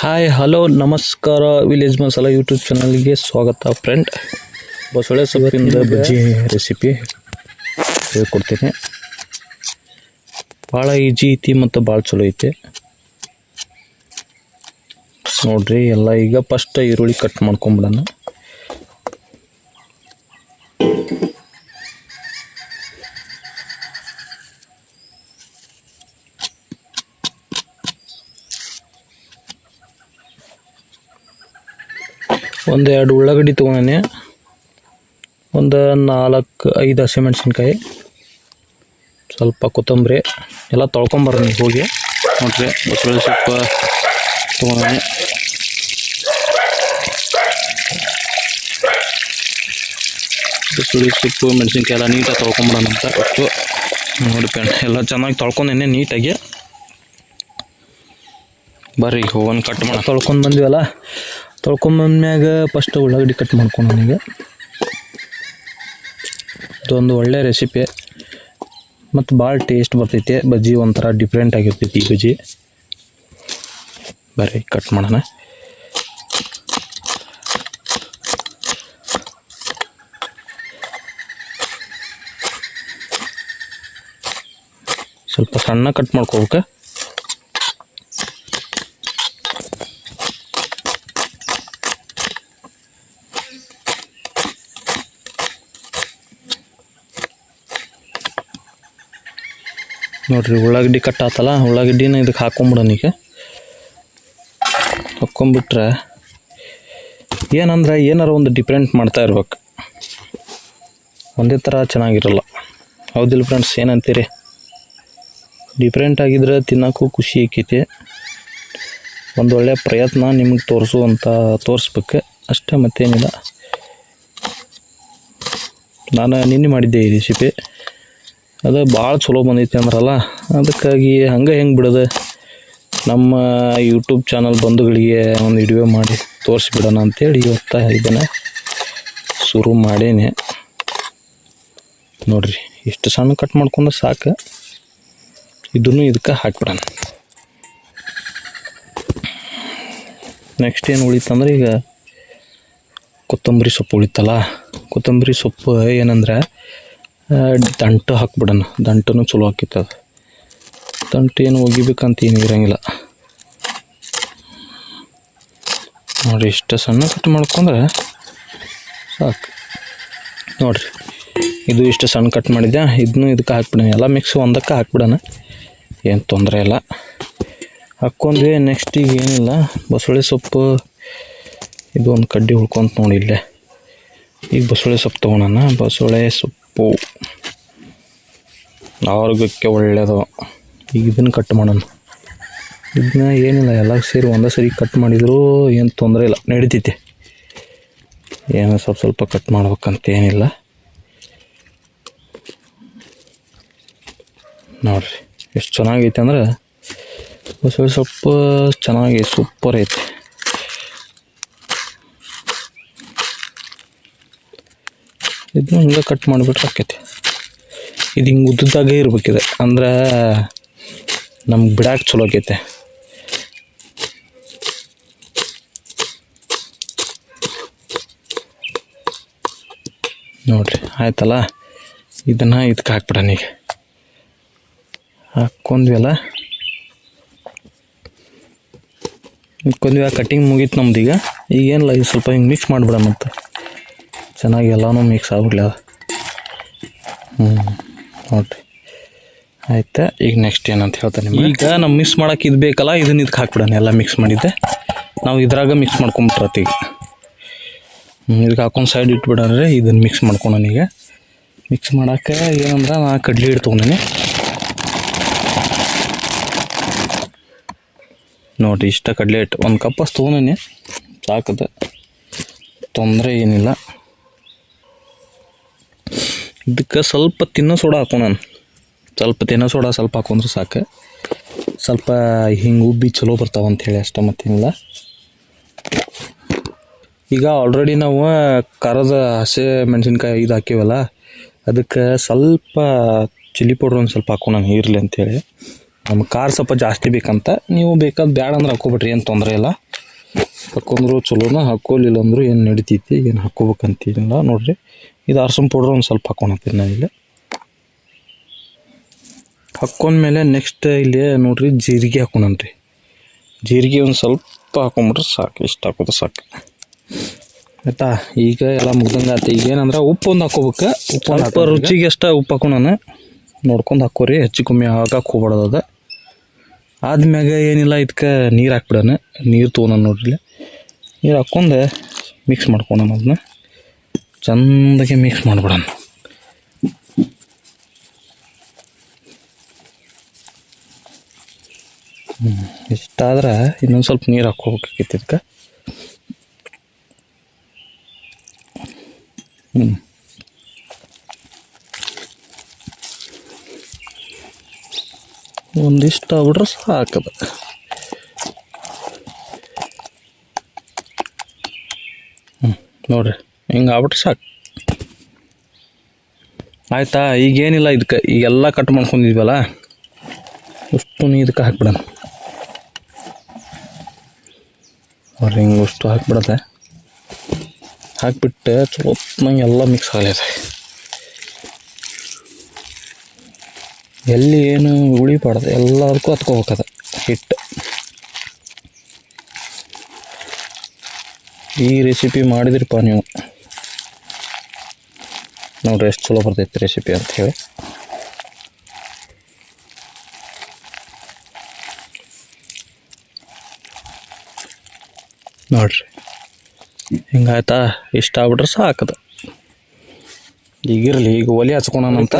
Hi hello ನಮಸ್ಕಾರ village masala YouTube ಚಾನಲ್ಗೆ ಸ್ವಾಗತ ಫ್ರೆಂಡ್ ಬಸಳೆ ಸೊಪ್ಪಿಂದ ಬಜ್ಜಿ ರೆಸಿಪಿ ಹೇಳ್ಕೊಡ್ತೀನಿ. ಭಾಳ ಈಜಿ ಐತಿ ಮತ್ತು ಭಾಳ ಚಲೋ ಐತಿ. ನೋಡ್ರಿ ಎಲ್ಲ ಈಗ ಫಸ್ಟ್ ಈರುಳ್ಳಿ ಕಟ್ ಮಾಡ್ಕೊಂಬಿಡೋಣ. ಒಂದು ಎರಡು ಉಳ್ಳಾಗಡ್ಡಿ ತೊಗೊಂಡೆ ಒಂದು ನಾಲ್ಕು ಐದು ಹಸಿಮೆಣ್ಸಿನ್ಕಾಯಿ ಸ್ವಲ್ಪ ಕೊತ್ತಂಬರಿ, ಎಲ್ಲ ತೊಳ್ಕೊಂಬರ್ರಿ ಹೋಗಿ. ನೋಡ್ರಿ ಬಸಳೆ ಸೊಪ್ಪು ತೊಗೊಂಡೆ ಬಸಳೆ ಸೊಪ್ಪು ಮೆಣಸಿನ್ಕಾಯಿ ಎಲ್ಲ ನೀಟಾಗಿ ತೊಳ್ಕೊಂಬಿಡೋಣ ಅಂತ ನೋಡಿ ಪೆಣ್ ಎಲ್ಲ ಚೆನ್ನಾಗಿ ತೊಳ್ಕೊಂಡೇನೆ ನೀಟಾಗಿ. ಬರ್ರಿ ಹೋಗೋಣ ಕಟ್ ಮಾಡಿ ತೊಳ್ಕೊಂಡು ಬಂದ್ವಲ್ಲ ತೊಳ್ಕೊಂಬಂದ್ಮ್ಯಾಗ ಫಸ್ಟ್ ಉಳ್ಳಾಗಡ್ಡಿ ಕಟ್ ಮಾಡ್ಕೊಂಡು ನನಗೆ. ಇದೊಂದು ಒಳ್ಳೆ ರೆಸಿಪಿ ಮತ್ತು ಭಾಳ ಟೇಸ್ಟ್ ಬರ್ತೈತೆ. ಬಜ್ಜಿ ಒಂಥರ ಡಿಫ್ರೆಂಟ್ ಆಗಿರ್ತೈತಿ ಈ ಬಜ್ಜಿ. ಬರೀ ಕಟ್ ಮಾಡೋಣ. ಸ್ವಲ್ಪ ಸಣ್ಣ ಕಟ್ ಮಾಡ್ಕೋಬೇಕು ನೋಡ್ರಿ, ಉಳ್ಳಾಗಡ್ಡಿ ಕಟ್ ಆತಲ್ಲ, ಉಳ್ಳಾಗಡ್ಡಿನ ಇದಕ್ಕೆ ಹಾಕೊಂಬಿಡೋಣ ಈಗ. ಹಾಕ್ಕೊಂಬಿಟ್ರೆ ಏನಂದ್ರೆ ಏನಾರ ಒಂದು ಡಿಫ್ರೆಂಟ್ ಮಾಡ್ತಾ ಇರ್ಬೇಕು. ಒಂದೇ ಥರ ಚೆನ್ನಾಗಿರಲ್ಲ. ಹೌದಿಲ್ಲ ಫ್ರೆಂಡ್ಸ್ ಏನಂತೀರಿ? ಡಿಫ್ರೆಂಟ್ ಆಗಿದ್ರೆ ತಿನ್ನೋಕ್ಕೂ ಖುಷಿ ಆಕೈತಿ. ಒಂದು ಒಳ್ಳೆಯ ಪ್ರಯತ್ನ ನಿಮಗೆ ತೋರಿಸುವಂಥ ತೋರಿಸ್ಬೇಕು. ಅಷ್ಟೇ ಮತ್ತೇನಿಲ್ಲ. ನಾನು ನಿನ್ನೆ ಮಾಡಿದ್ದೆ ಈ ರೆಸಿಪಿ ಅದು ಭಾಳ ಚಲೋ ಬಂದೈತಿ ಅಂದ್ರಲ್ಲ. ಅದಕ್ಕಾಗಿ ಹಂಗೆ ಹೆಂಗೆ ಬಿಡೋದು? ನಮ್ಮ ಯೂಟ್ಯೂಬ್ ಚಾನಲ್ ಬಂಧುಗಳಿಗೆ ಒಂದು ವಿಡಿಯೋ ಮಾಡಿ ತೋರಿಸ್ಬಿಡೋಣ ಅಂತೇಳಿ ಇವತ್ತು ಇದನ್ನು ಶುರು ಮಾಡೇನೆ. ನೋಡಿರಿ, ಇಷ್ಟು ಸಣ್ಣ ಕಟ್ ಮಾಡ್ಕೊಂಡು ಸಾಕು. ಇದನ್ನು ಇದಕ್ಕೆ ಹಾಕ್ಬಿಡೋಣ. ನೆಕ್ಸ್ಟ್ ಏನು ಉಳಿತಂದ್ರೆ ಈಗ ಕೊತ್ತಂಬರಿ ಸೊಪ್ಪು ಉಳಿತಲ್ಲ. ಕೊತ್ತಂಬರಿ ಸೊಪ್ಪು ಏನಂದ್ರೆ ದಂಟು ಹಾಕ್ಬಿಡೋಣ. ದಂಟನು ಚಲೋ ಹಾಕಿತ್ತದ ದಂಟು ಏನು ಒಗಿಬೇಕಂತ ಏನು ಇರೋಂಗಿಲ್ಲ. ನೋಡಿ ಇಷ್ಟು ಸಣ್ಣ ಕಟ್ ಮಾಡ್ಕೊಂಡ್ರೆ ಸಾಕು. ನೋಡಿರಿ. ಇದು ಇಷ್ಟು ಸಣ್ಣ ಕಟ್ ಮಾಡಿದ್ದೆ ಇದನ್ನು ಇದಕ್ಕೆ ಹಾಕ್ಬಿಡೋಣ. ಎಲ್ಲ ಮಿಕ್ಸ್ ಒಂದಕ್ಕೆ ಹಾಕ್ಬಿಡೋಣ. ಏನು ತೊಂದರೆ ಇಲ್ಲ. ಹಾಕ್ಕೊಂಡ್ವಿ ನೆಕ್ಸ್ಟ್ ಈಗ ಏನಿಲ್ಲ. ಬಸಳೆ ಸೊಪ್ಪು ಇದು ಒಂದು ಕಡ್ಡಿ ಉಳ್ಕೊಂತ ನೋಡಿ ಇಲ್ಲೇ. ಈಗ ಬಸಳೆ ಸೊಪ್ಪು ತೊಗೊಳೋಣ ಬಸಳೆ ಸೊಪ್ಪು ಆರೋಗ್ಯಕ್ಕೆ ಒಳ್ಳೆಯದು ಈಗ ಇದನ್ನು ಕಟ್ ಮಾಡೋಣ. ಇದನ್ನ ಏನಿಲ್ಲ, ಎಲ್ಲ ಸೇರಿ ಒಂದೇ ಸರಿ ಕಟ್ ಮಾಡಿದರೂ ಏನು ತೊಂದರೆ ಇಲ್ಲ, ನಡೀತೈತೆ. ಏನೋ ಸ್ವಲ್ಪ ಸ್ವಲ್ಪ ಕಟ್ ಮಾಡ್ಬೇಕಂತ ಏನಿಲ್ಲ. ನೋಡ್ರಿ, ಎಷ್ಟು ಚೆನ್ನಾಗೈತೆ ಅಂದ್ರೆ ಸ್ವಲ್ಪ ಸ್ವಲ್ಪ ಚೆನ್ನಾಗಿ ಸೂಪರ್ ಐತಿ. ಇದನ್ನ ಹಿಂಗೆ ಕಟ್ ಮಾಡಿಬಿಟ್ರೆ ಆಕೈತಿ. ಇದು ಹಿಂಗೆ ಉದ್ದದಾಗೆ ಇರ್ಬೇಕಿದೆ. ಅಂದ್ರೆ ನಮ್ಗೆ ಬಿಡಾಕೆ ಚಲೋ ಆಕೈತೆ. ನೋಡ್ರಿ, ಆಯ್ತಲ್ಲ? ಇದನ್ನು ಇದಕ್ಕೆ ಹಾಕ್ಬಿಡೋಣ ಈಗ. ಹಾಕ್ಕೊಂಡ್ವಲ್ಲ ಹಾಕ್ಕೊಂಡ್ವಿ, ಆ ಕಟಿಂಗ್ ಮುಗೀತು ನಮ್ದು ಈಗ. ಈಗೇನಿಲ್ಲ ಈಗ ಸ್ವಲ್ಪ ಹಿಂಗೆ ಮಿಕ್ಸ್ ಮಾಡಿಬಿಡೋಣ ಮತ್ತೆ ಚೆನ್ನಾಗಿ ಎಲ್ಲನೂ ಮಿಕ್ಸ್ ಆಗ್ಬಿಡ್ಲಿ ಅದು. ಹ್ಞೂ ನೋಡಿರಿ. ಆಯ್ತಾ? ಈಗ ನೆಕ್ಸ್ಟ್ ಏನಂತ ಹೇಳ್ತಾನೆ ನಿಮ್ಗೆ. ಈಗ ನಾವು ಮಿಕ್ಸ್ ಮಾಡಕ್ಕೆ ಇದು ಬೇಕಲ್ಲ, ಇದನ್ನ ಇದಕ್ಕೆ ಹಾಕ್ಬಿಡೋಣ ಎಲ್ಲ ಮಿಕ್ಸ್ ಮಾಡಿದ್ದೆ. ನಾವು ಇದ್ರಾಗ ಮಿಕ್ಸ್ ಮಾಡ್ಕೊಂಬಿಟ್ರತ್ತೀಗ ಇದಕ್ಕೆ ಹಾಕೊಂಡು ಸೈಡ್ ಇಟ್ಬಿಡೋಣ ಇದನ್ನು ಮಿಕ್ಸ್ ಮಾಡ್ಕೊಳೋಣ ಈಗ. ಮಿಕ್ಸ್ ಮಾಡಕ್ಕೆ ಏನಂದ್ರೆ ನಾ ಕಡ್ಲಿ ಹಿಟ್ಟು ತೊಗೊಂಡಿನಿ. ನೋಡಿರಿ, ಇಷ್ಟ ಕಡಲೆ ಹಿಟ್ಟು. ಒಂದು ಕಪ್ಪಸ್ ತೊಗೊಂಡಿನಿ. ಸಾಕದ. ತೊಂದರೆ ಏನಿಲ್ಲ. ಇದಕ್ಕೆ ಸ್ವಲ್ಪ ತಿನ್ನೋ ಸೋಡಾ ಹಾಕೋಣ ಸ್ವಲ್ಪ ತಿನ್ನೋ ಸೋಡಾ ಸ್ವಲ್ಪ ಹಾಕೊಂಡ್ರೆ ಸಾಕು. ಸ್ವಲ್ಪ ಹಿಂಗೆ ಉಬ್ಬಿ ಚಲೋ ಬರ್ತಾವ ಅಂಥೇಳಿ ಅಷ್ಟೇ ಮತ್ತೇನಿಲ್ಲ ಈಗ ಆಲ್ರೆಡಿ ನಾವು ಖಾರದ ಹಸೆ ಮೆಣಸಿನ್ಕಾಯಿ ಇದು ಹಾಕಿವಲ್ಲ, ಅದಕ್ಕೆ ಸ್ವಲ್ಪ ಚಿಲ್ಲಿ ಪೌಡ್ರ್ ಒಂದು ಸ್ವಲ್ಪ ಹಾಕೋಣ ಇರಲಿ ಅಂಥೇಳಿ ನಮ್ಮ ಖಾರ ಸ್ವಲ್ಪ ಜಾಸ್ತಿ ಬೇಕಂತ, ನೀವು ಬೇಕಾದ ಬ್ಯಾಡ ಅಂದ್ರೆ ಹಾಕೋಬಿಟ್ರಿ ಏನು ತೊಂದರೆ ಇಲ್ಲ. ಹಾಕೊಂಡ್ರು ಚಲೋನ ಹಾಕೋಲಿಲ್ಲ ಅಂದರೂ ಏನು ನಡಿತೈತಿ, ಏನು ಹಾಕೋಬೇಕಂತಿಲ್ಲ ನೋಡ್ರಿ. ಇದು ಅರ್ಸಮ್ ಪೌಡ್ರ್ ಒಂದು ಸ್ವಲ್ಪ ಹಾಕೊಳತ್ತೀನಿ ನಾನು ಇಲ್ಲಿ. ಹಾಕ್ಕೊಂಡ್ಮೇಲೆ ನೆಕ್ಸ್ಟ್ ಇಲ್ಲಿ ನೋಡ್ರಿ ಜೀರಿಗೆ ಹಾಕೊಂಡ್ರಿ ಜೀರಿಗೆ ಒಂದು ಸ್ವಲ್ಪ ಹಾಕೊಂಬಿಟ್ರೆ ಸಾಕು, ಇಷ್ಟು ಹಾಕೋದು ಸಾಕು. ಆಯ್ತಾ? ಈಗ ಎಲ್ಲ ಮುಗ್ದಂಗೆ ಆಯ್ತು. ಈಗ ಏನಂದ್ರೆ ಉಪ್ಪು ಒಂದು ಹಾಕೋಬೇಕು ಉಪ್ಪು ಸ್ವಲ್ಪ ರುಚಿಗೆ ಎಷ್ಟು ಉಪ್ಪು ಹಾಕೋಣ ನೋಡ್ಕೊಂಡು ಹಾಕೋರಿ ಹೆಚ್ಚು ಕಮ್ಮಿ ಹಾಕಕ್ಕೆ ಹೋಗ್ಬಾರ್ದು ಅದು. ಆದ್ಮ್ಯಾಗ ಏನಿಲ್ಲ ಇದಕ್ಕೆ ನೀರು ಹಾಕ್ಬಿಡೋಣ. ನೀರು ತೊಗೊಳ ನೋಡ್ರಿ ನೀರು ಹಾಕ್ಕೊಂಡು ಮಿಕ್ಸ್ ಮಾಡ್ಕೊಳೋಣ ಅದನ್ನ ಚಂದಾಗೆ ಮಿಕ್ಸ್ ಮಾಡ್ಬಿಡೋಣ. ಇಷ್ಟಾದ್ರೆ ಇನ್ನೊಂದು ಸ್ವಲ್ಪ ನೀರು ಹಾಕ್ಕೋಬೇಕಾಗಿತ್ತು ಇದಕ್ಕೆ. ಹ್ಞೂ ಒಂದಿಷ್ಟು ಆಗ್ಬಿಟ್ರೆ ಸಾಕದ. ಹ್ಞೂ ನೋಡ್ರಿ. ಹಿಂಗೆ ಆಗ್ಬಿಟ್ರೆ ಸಾಕು. ಆಯಿತಾ, ಈಗೇನಿಲ್ಲ ಇದಕ್ಕೆ, ಈಗೆಲ್ಲ ಕಟ್ ಮಾಡ್ಕೊಂಡಿದ್ವಲ್ಲ ಉಷ್ಟು ನೀ ಇದಕ್ಕೆ ಹಾಕ್ಬಿಡೋಣ. ಅವ್ರು ಹಿಂಗೆ ಅಷ್ಟು ಹಾಕ್ಬಿಡತ್ತೆ ಹಾಕ್ಬಿಟ್ಟು ಚೊತ್ನಂಗೆ ಎಲ್ಲ ಮಿಕ್ಸ್ ಆಗಲಿದೆ. ಎಲ್ಲಿ ಏನು ಉಳಿಬಾರ್ದು, ಎಲ್ಲದಕ್ಕೂ ಹತ್ಕೋಬೇಕದ ಹಿಟ್ಟು ಈ ರೆಸಿಪಿ ಮಾಡಿದ್ರಿಪ್ಪ ನೀವು. ನೋಡ್ರಿ ಎಷ್ಟು ಚಲೋ ಬರ್ತೈತೆ ರೆಸಿಪಿ ಅಂತ ಹೇಳಿ. ನೋಡ್ರಿ. ಹಿಂಗಾಯ್ತಾ ಇಷ್ಟ ಆಗ್ಬಿಟ್ರೆ ಸಾಕದ. ಈಗಿರಲಿ ಈಗ ಒಲೆ ಹಚ್ಕೊಳಂತ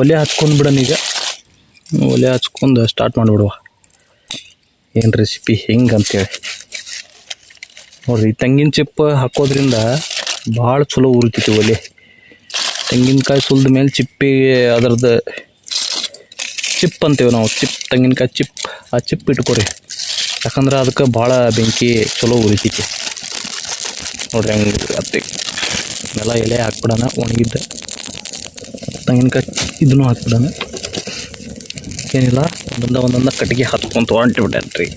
ಒಲೆ ಹಚ್ಕೊಂಡು ಬಿಡೋಣ ಈಗ. ಒಲೆ ಹಚ್ಕೊಂಡು ಸ್ಟಾರ್ಟ್ ಮಾಡಿಬಿಡುವ. ಏನು ರೆಸಿಪಿ ಹೆಂಗೆ ಅಂತೇಳಿ ನೋಡ್ರಿ ತಂಗಿನ ಚಿಪ್ಪು ಹಾಕೋದ್ರಿಂದ ಭಾಳ ಚಲೋ ಉರಿತೈತಿ ಒಲೆ. ತೆಂಗಿನಕಾಯಿ ಸುಲ್ದ ಮೇಲೆ ಚಿಪ್ಪಿ ಅದ್ರದ್ದು ಚಿಪ್ ಅಂತೀವಿ ನಾವು, ಚಿಪ್, ತೆಂಗಿನಕಾಯಿ ಚಿಪ್, ಆ ಚಿಪ್ ಇಟ್ಕೊರಿ. ಯಾಕಂದ್ರೆ ಅದಕ್ಕೆ ಭಾಳ ಬೆಂಕಿ ಚಲೋ ಉರಿತೈತಿ ನೋಡ್ರಿ ಹಂಗೆ ಅತ್ತೆ. ಎಲ್ಲ ಎಲೆ ಹಾಕ್ಬಿಡೋಣ, ಒಣಗಿದ್ದ. ತೆಂಗಿನಕಾಯಿ ಇದನ್ನು ಹಾಕ್ಬಿಡೋಣ. ಏನಿಲ್ಲ, ಒಂದೊಂದ ಒಂದೊಂದ ಕಟ್ಟಿಗೆ ಹತ್ಕೊಂತ ಹೊಂಟಿಬಿಟ್ಟೇನ್ರಿ.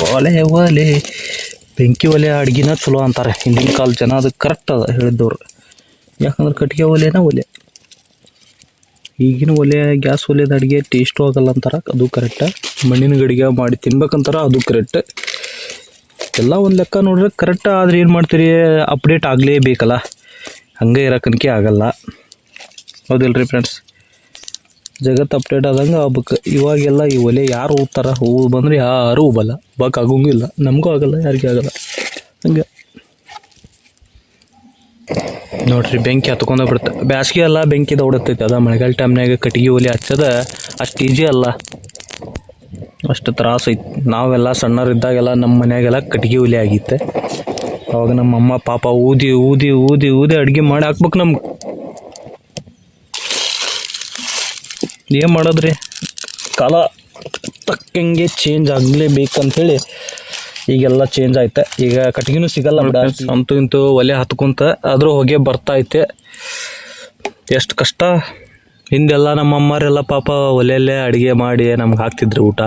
ಓಲೆ ಒಲೆ. ಬೆಂಕಿ ಒಲೆ ಅಡ್ಗೆನ ಚಲೋ ಅಂತಾರೆ. ಹಿಂದಿನ ಕಾಲ ಜನ ಅದು ಕರೆಕ್ಟ್ ಅದ ಹೇಳಿದ್ದವ್ರು. ಯಾಕಂದ್ರೆ ಕಟ್ಟಿಗೆ ಒಲೆನ ಒಲೆ. ಈಗಿನ ಒಲೆ, ಗ್ಯಾಸ್ ಒಲೆದ ಅಡುಗೆ ಟೇಸ್ಟು ಆಗಲ್ಲ ಅಂತಾರೆ, ಅದು ಕರೆಕ್ಟ ಮಣ್ಣಿನ ಗಡಿಗೆ ಮಾಡಿ ತಿನ್ಬೇಕಂತಾರ, ಅದು ಕರೆಕ್ಟ್ ಎಲ್ಲ ಒಂದು ಲೆಕ್ಕ ನೋಡ್ರೆ ಕರೆಕ್ಟ್ ಆದ್ರೆ ಏನು ಮಾಡ್ತೀರಿ? ಅಪ್ಡೇಟ್ ಆಗಲೇಬೇಕಲ್ಲ. ಹಂಗೆ ಇರೋಕನಿಕೆ ಆಗಲ್ಲ. ರೀ ಫ್ರೆಂಡ್ಸ್ ಜಗತ್ತು ಅಪ್ಡೇಟ್ ಆದಂಗೆ ಆಗ್ಬೇಕು. ಇವಾಗೆಲ್ಲ ಈ ಒಲೆ ಯಾರು ಹೋಗ್ತಾರ ಹೂವು ಬಂದ್ರೆ ಯಾರು ಹೋಗಲ್ಲ ಬಕ್ ಆಗೋಂಗಿಲ್ಲ ನಮಗೂ ಆಗಲ್ಲ, ಯಾರಿಗೂ ಆಗಲ್ಲ. ಹಂಗೆ. ನೋಡ್ರಿ, ಬೆಂಕಿ ಹತ್ಕೊಂಡ ಬಿಡುತ್ತೆ ಬ್ಯಾಸ್ಗೆ ಎಲ್ಲ ಬೆಂಕಿ ದೌಡತ್ತೈತಿ. ಅದ ಮಳೆಗಾಲ ಟೈಮ್ನಾಗ ಕಟ್ಟಿಗೆ ಒಲೆ ಹಚ್ಚದ, ಅಷ್ಟು ಈಜಿ ಅಲ್ಲ. ಅಷ್ಟು ತ್ರಾಸ ಐತಿ. ನಾವೆಲ್ಲ ಸಣ್ಣರಿದ್ದಾಗೆಲ್ಲ ನಮ್ಮ ಮನೆಯಾಗೆಲ್ಲ ಕಟ್ಟಿಗೆ ಒಲೆ ಆಗಿತ್ತೆ. ಅವಾಗ ನಮ್ಮ ಅಮ್ಮ, ಪಾಪ ಊದಿ ಊದಿ ಊದಿ ಊದಿ ಅಡುಗೆ ಮಾಡಿ ಹಾಕ್ಬೇಕು ನಮ್ಗೆ. ಏನು ಮಾಡೋದ್ರಿ? ಕಾಲ ತಕ್ಕಂಗೆ ಚೇಂಜ್ ಆಗಲೇಬೇಕಂಥೇಳಿ ಈಗೆಲ್ಲ ಚೇಂಜ್ ಆಯ್ತೆ. ಈಗ ಕಟ್ಗಿನೂ ಸಿಗಲ್ಲ ಅಂತೂ ಇಂತೂ ಒಲೆ ಹತ್ಕೊಂತ ಆದರೂ ಹೊಗೆ ಬರ್ತಾ ಐತೆ ಎಷ್ಟು ಕಷ್ಟ. ಹಿಂದೆಲ್ಲ ನಮ್ಮ ಅಮ್ಮರೆಲ್ಲ ಪಾಪ ಒಲೆಯಲ್ಲೇ ಅಡುಗೆ ಮಾಡಿ ನಮ್ಗೆ ಹಾಕ್ತಿದ್ರು ಊಟ.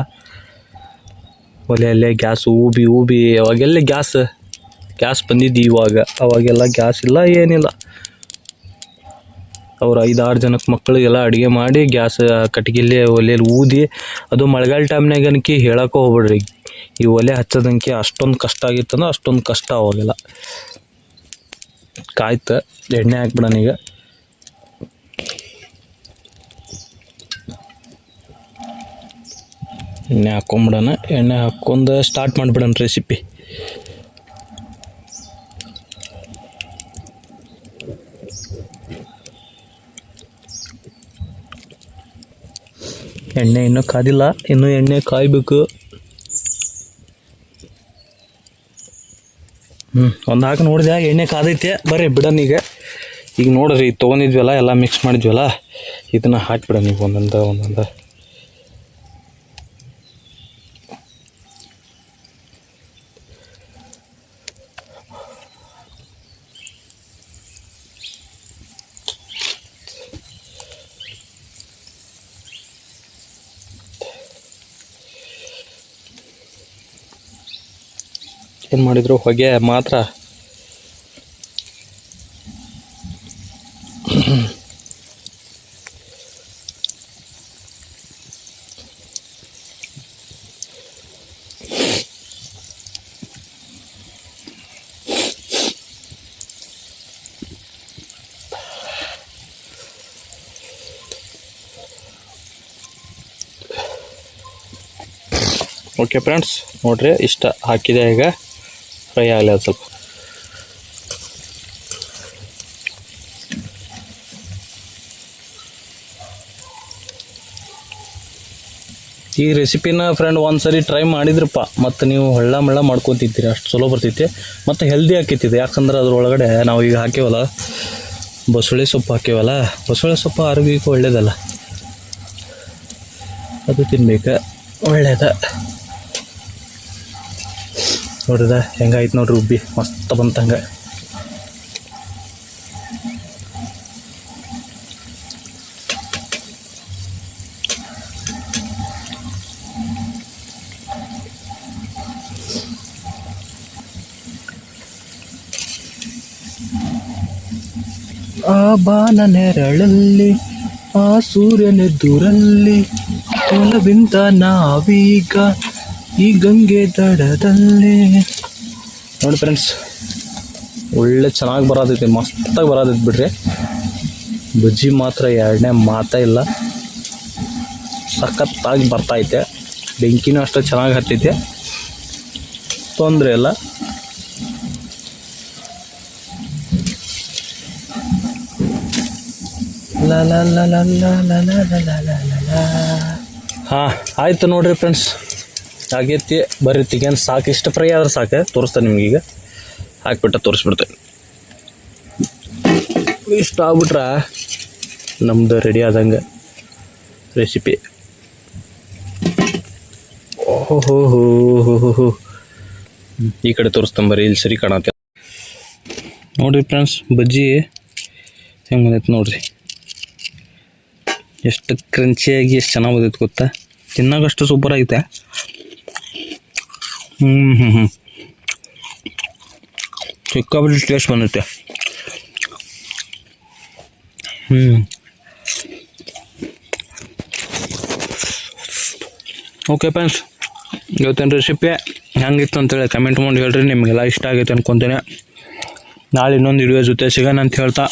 ಒಲೆಯಲ್ಲೇ ಗ್ಯಾಸ್ ಊಬಿ ಊಬಿ, ಅವಾಗೆಲ್ಲ ಗ್ಯಾಸ್. ಗ್ಯಾಸ್ ಬಂದಿದ್ದು ಇವಾಗ. ಅವಾಗೆಲ್ಲ ಗ್ಯಾಸ್ ಇಲ್ಲ, ಏನಿಲ್ಲ. ಅವ್ರು ಐದಾರು ಜನಕ್ಕೆ ಮಕ್ಕಳಿಗೆಲ್ಲ ಅಡುಗೆ ಮಾಡಿ ಗ್ಯಾಸ್ ಕಟ್ಗಿಲಿ ಒಲೆಯಲ್ಲಿ ಊದಿ ಅದು ಮಳೆಗಾಲ ಟೈಮ್ನಾಗ ಅನ್ಕಿ ಹೇಳಕ್ಕೆ ಹೋಗ್ಬೇಡ್ರಿ. ಈ ಒಲೆ ಹಚ್ಚೋದಂಕಿ ಅಷ್ಟೊಂದು ಕಷ್ಟ ಆಗಿತ್ತಂದ್ರೆ ಅಷ್ಟೊಂದು ಕಷ್ಟ ಅವಾಗೆಲ್ಲ ಕಾಯ್ತು, ಎಣ್ಣೆ ಹಾಕ್ಬಿಡೋಣ ಈಗ. ಎಣ್ಣೆ ಹಾಕ್ಕೊಂಬಿಡೋಣ ಎಣ್ಣೆ ಹಾಕ್ಕೊಂಡು ಸ್ಟಾರ್ಟ್ ಮಾಡಿಬಿಡೋಣ ರೆಸಿಪಿ ಎಣ್ಣೆ ಇನ್ನೂ ಕಾದಿಲ್ಲ, ಇನ್ನೂ ಎಣ್ಣೆ ಕಾಯ್ಬೇಕು. ಹ್ಞೂ ಒಂದು ಹಾಕಿ ನೋಡಿದೆ ಎಣ್ಣೆ ಕಾದೈತೆ. ಬರ್ರಿ ಬಿಡೋಣ ಈಗ. ಈಗ ನೋಡ್ರಿ ತೊಗೊಂಡಿದ್ವಲ್ಲ, ಎಲ್ಲ ಮಿಕ್ಸ್ ಮಾಡಿದ್ವಲ್ಲ, ಇದನ್ನು ಹಾಕಿಬಿಡೋಣ ಈಗ ಒಂದೊಂದು ಒಂದೊಂದು. ಏನು ಮಾಡಿದರು? ಹೊಗೆ ಮಾತ್ರ. ಓಕೆ ಫ್ರೆಂಡ್ಸ್ ನೋಡ್ರಿ ಇಷ್ಟ ಹಾಕಿದೆ ಈಗ. ಫ್ರೈ ಆಗಲಿ ಅದು ಸ್ವಲ್ಪ. ಈ ರೆಸಿಪಿನ ಫ್ರೆಂಡ್ ಒಂದು ಸರಿ ಟ್ರೈ ಮಾಡಿದ್ರಪ್ಪ. ಮತ್ತು ನೀವು ಹಳ್ಳ ಮಳ್ಳ ಮಾಡ್ಕೊತಿದ್ದೀರಿ, ಅಷ್ಟು ಚಲೋ ಬರ್ತೈತಿ. ಮತ್ತು ಹೆಲ್ದಿ ಹಾಕಿತ್ತಿದೆ ಯಾಕಂದ್ರೆ ಅದ್ರೊಳಗಡೆ ನಾವು ಈಗ ಹಾಕ್ಯವಲ್ಲ, ಬಸಳೆ ಸೊಪ್ಪು ಹಾಕ್ಯವಲ್ಲ, ಬಸಳೆ ಸೊಪ್ಪು ಆರೋಗ್ಯಕ್ಕೂ ಒಳ್ಳೇದಲ್ಲ. ಅದು ತಿನ್ಬೇಕು, ಒಳ್ಳೇದ. ನೋಡ್ರಿದ ಹೆಂಗಾಯ್ತು ನೋಡ್ರಿ ಉಬ್ಬಿ ಮಸ್ತ್ ಬಂತಂಗ. ಆ ಬಾನ ನೆರಳಲ್ಲಿ ಆ ಸೂರ್ಯನೆದುರಲ್ಲಿ ಒಲವಿಂತ ನಾವೀಗ ಈ ಗಂಗೆ ದಡದಲ್ಲಿ ನೋಡಿ ಫ್ರೆಂಡ್ಸ್ ಒಳ್ಳೆ ಚೆನ್ನಾಗಿ ಬರೋದೈತಿ ಮಸ್ತಾಗಿ ಬರೋದೈತಿ ಬಿಡ್ರಿ ಬಜ್ಜಿ ಮಾತ್ರ ಎರಡನೇ ಮಾತಾ ಇಲ್ಲ ಸಖತ್ತಾಗಿ ಬರ್ತೈತೆ ಬೆಂಕಿನೂ ಅಷ್ಟೇ ಚೆನ್ನಾಗಿ ಹತ್ತೈತೆ ತೊಂದರೆ ಇಲ್ಲ ಹಾಂ ಆಯ್ತು ನೋಡಿರಿ ಫ್ರೆಂಡ್ಸ್ ಆಗೈತಿ ಬರೀ ತಿಗೇನು ಸಾಕು ಇಷ್ಟು ಫ್ರೈ ಆದ್ರೆ ಸಾಕು. ತೋರಿಸ್ತೇನೆ ಈಗ ಹಾಕ್ಬಿಟ್ಟು ತೋರಿಸ್ಬಿಡ್ತೇನೆ. ಇಷ್ಟು ಆಗ್ಬಿಟ್ರೆ ನಮ್ಮದು ರೆಡಿ ಆದಂಗೆ ರೆಸಿಪಿ ಓಹೋ ಹೋ ಹೋ ಈ ಕಡೆ ತೋರಿಸ್ತಂಬರಿ ಇಲ್ಲಿ ಸರಿ ಕಾಣತ್ತೆ. ನೋಡ್ರಿ ಫ್ರೆಂಡ್ಸ್ ಬಜ್ಜಿ ಹೆಂಗೆ ಬಂದೈತೆ ನೋಡ್ರಿ. ಎಷ್ಟು ಕ್ರಂಚಿಯಾಗಿ ಎಷ್ಟು ಚೆನ್ನಾಗಿ ಬಂದೈತೆ ಗೊತ್ತಾ? ತಿನ್ನಾಗಷ್ಟು ಸೂಪರ್ ಐತೆ ಹ್ಞೂ ಹ್ಞೂ ಹ್ಞೂ ಸಿಕ್ಕಾಪಟ್ಟೆ ಟೇಸ್ಟ್ ಬಂದುತ್ತೆ ಹ್ಞೂ ಓಕೆ ಫ್ರೆಂಡ್ಸ್ ಇವತ್ತಿನ ರೆಸಿಪಿ ಹೆಂಗಿತ್ತು ಅಂತೇಳಿ ಕಮೆಂಟ್ ಮಾಡಿ ಹೇಳ್ರಿ, ನಿಮಗೆಲ್ಲ ಇಷ್ಟ ಆಗೈತೆ ಅನ್ಕೊತೇನೆ. ನಾಳೆ ಇನ್ನೊಂದು ವಿಡಿಯೋ ಜೊತೆ ಸಿಗೋಣ ಅಂತ ಹೇಳ್ತಾ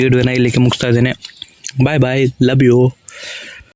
ವಿಡಿಯೋನ ಇಲ್ಲಿಗೆ ಮುಗಿಸ್ತಾ ಇದ್ದೀನಿ. ಬಾಯ್ ಬಾಯ್ ಲವ್ ಯು